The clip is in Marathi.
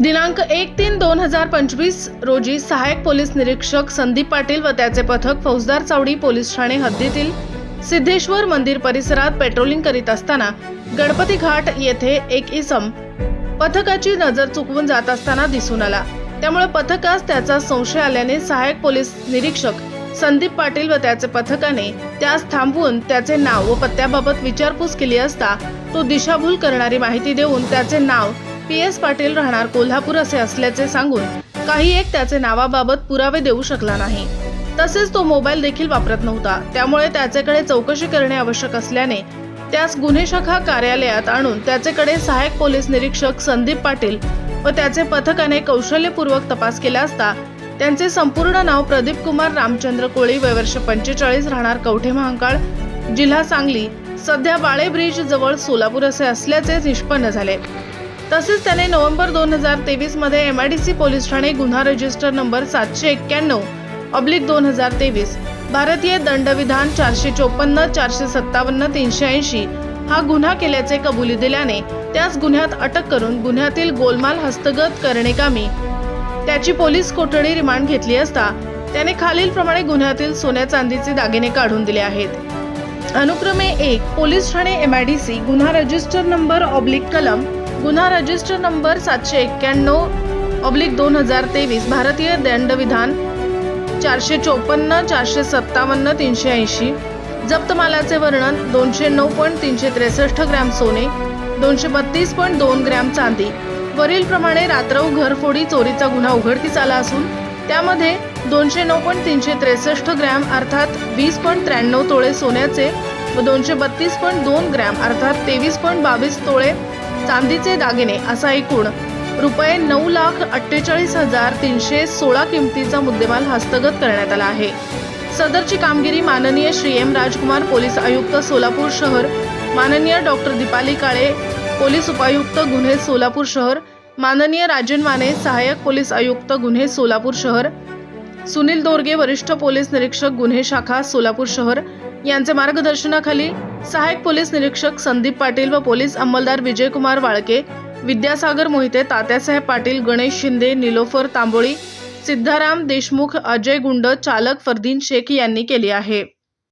दिनांक एक तीन दोन हजार पंचवीस रोजी सहाय्यक पोलीस निरीक्षक संदीप पाटील व त्याचे पथक फौजदार चावडी पोलीस ठाणे हद्दीतील सिद्धेश्वर मंदिर परिसरात पेट्रोलिंग करीत असताना गणपती घाट येथे एक इसम पथकाची नजर चुकवून जात असताना दिसून आला. त्यामुळे पथकास त्याचा संशय आल्याने सहाय्यक पोलीस निरीक्षक संदीप पाटील व त्याचे पथकाने त्यास थांबवून त्याचे नाव व पत्त्याबाबत विचारपूस केली असता तो दिशाभूल करणारी माहिती देऊन त्याचे नाव पी एस पाटील राहणार कोल्हापूर असे असल्याचे सांगून काही एक त्याचे नावाबाबत पुरावे देऊ शकला नाही. तसेच तो मोबाईल देखील वापरत नव्हता. त्यामुळे त्याच्याकडे चौकशी करणे आवश्यक असल्याने त्यास गुन्हे शाखा कार्यालयात आणून त्याच्याकडे सहाय्यक पोलीस निरीक्षक संदीप पाटील व त्याचे पथकाने कौशल्यपूर्वक तपास केला असता त्यांचे संपूर्ण नाव प्रदीप कुमार रामचंद्र कोळी वयवर्ष पंचेचाळीस राहणार कवठे महांकाळ जिल्हा सांगली सध्या बाळे ब्रिज जवळ सोलापूर असे असल्याचे निष्पन्न झाले. तसेच त्याने नोव्हेंबर दोन हजार तेवीसमध्ये सी पोलीस ठाणे गुन्हा रजिस्टर नंबर सातशे एक्क्याण्णव ऑब्लिक दोन हजार तेवीस भारतीय दंडविधान चारशे चोपन्न चारशे सत्तावन्न तीनशे ऐंशी हा गुन्हा केल्याचे कबुली दिल्याने त्याच गुन्ह्यात अटक करून गुन्ह्यातील गोलमाल हस्तगत करणेकामी त्याची पोलीस कोठडी रिमांड घेतली असता त्याने खालीलप्रमाणे गुन्ह्यातील सोन्या चांदीचे दागिने काढून दिले आहेत. अनुक्रमे एक पोलीस ठाणे एम आय डी सी गुन्हा रजिस्टर नंबर ऑब्लिक कलम गुन्हा रजिस्टर नंबर सातशे एक्क्याण्णव ऑब्लिक दोन हजार तेवीस भारतीय दंडविधान चारशे चोपन्न चारशे सत्तावन्न तीनशे ऐंशी. जप्त मालाचे वर्णन दोनशे नऊ पॉईंट तीनशे त्रेसष्ट ग्रॅम सोने दोनशे बत्तीस पॉईंट दोन ग्रॅम चांदी. वरीलप्रमाणे रात्रौ घरफोडी चोरीचा गुन्हा उघडकीस आला असून त्यामध्ये दोनशे नऊ पॉईंट तीनशे त्रेसष्ट ग्रॅम अर्थात वीस पॉईंट त्र्याण्णव तोळे सोन्याचे व दोनशे बत्तीस पॉईंट दोन ग्रॅम अर्थात तेवीस पॉईंट बावीस तोळे चांदीचे दागिने असा एकूण रुपये नऊ लाख अठ्ठेचाळीस हजार तीनशे सोळा किमतीचा मुद्देमाल हस्तगत करण्यात आला आहे. सदरची कामगिरी माननीय श्री एम राजकुमार पोलीस आयुक्त सोलापूर शहर माननीय डॉक्टर दीपाली काळे पोलीस उपायुक्त गुन्हे सोलापूर शहर माननीय राजन माने सहाय्यक पोलीस आयुक्त गुन्हे सोलापूर शहर सुनील दोरगे वरिष्ठ पोलीस निरीक्षक गुन्हे शाखा सोलापूर शहर यांचे मार्गदर्शनाखाली सहाय्यक पोलीस निरीक्षक संदीप पाटील व पोलीस अंमलदार विजयकुमार वाळके विद्यासागर मोहिते तात्यासाहेब पाटील गणेश शिंदे निलोफर तांबोळी सिद्धाराम देशमुख अजय गुंड चालक फरदीन शेख यांनी केली आहे.